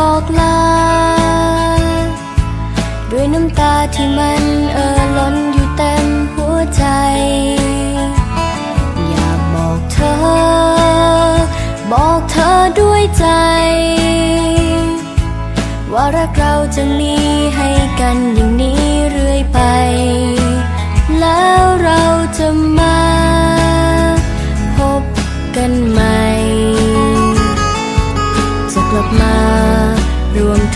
บอกลา ด้วยน้ำตาที่มันเอ่อล้นอยู่เต็มหัวใจ อยากบอกเธอ บอกเธอด้วยใจ ว่ารักเราจะมีให้กันอย่างนี้เรื่อยไป แล้วเราจะมา พบกันใหม่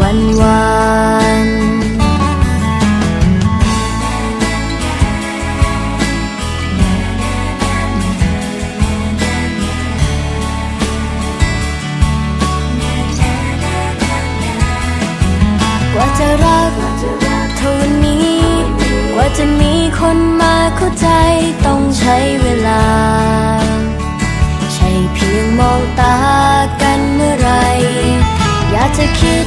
วันวานกว่าจะรักเท่าวันนี้ กว่าจะมีคนมาเข้าใจต้องใช้เวลา ใช่เพียงมองตากันเมื่อไรอยากจะคิด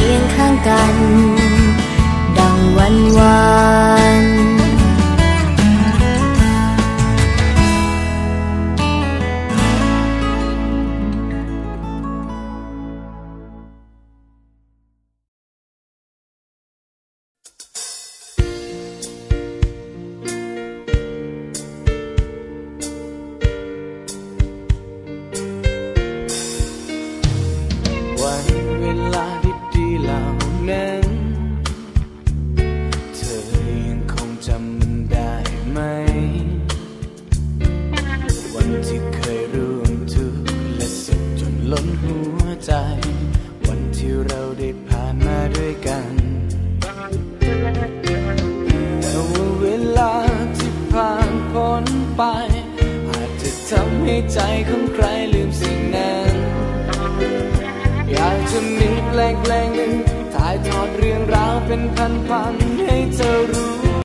ียง ที่เคยร่วมทุกข์และสุขจนล้นหัวใจ วันที่เราได้ผ่านมาด้วยกันแต่ว่าเวลาที่ผ่านพ้นไป อาจจะทำให้ใจของใครลืมสิ่ง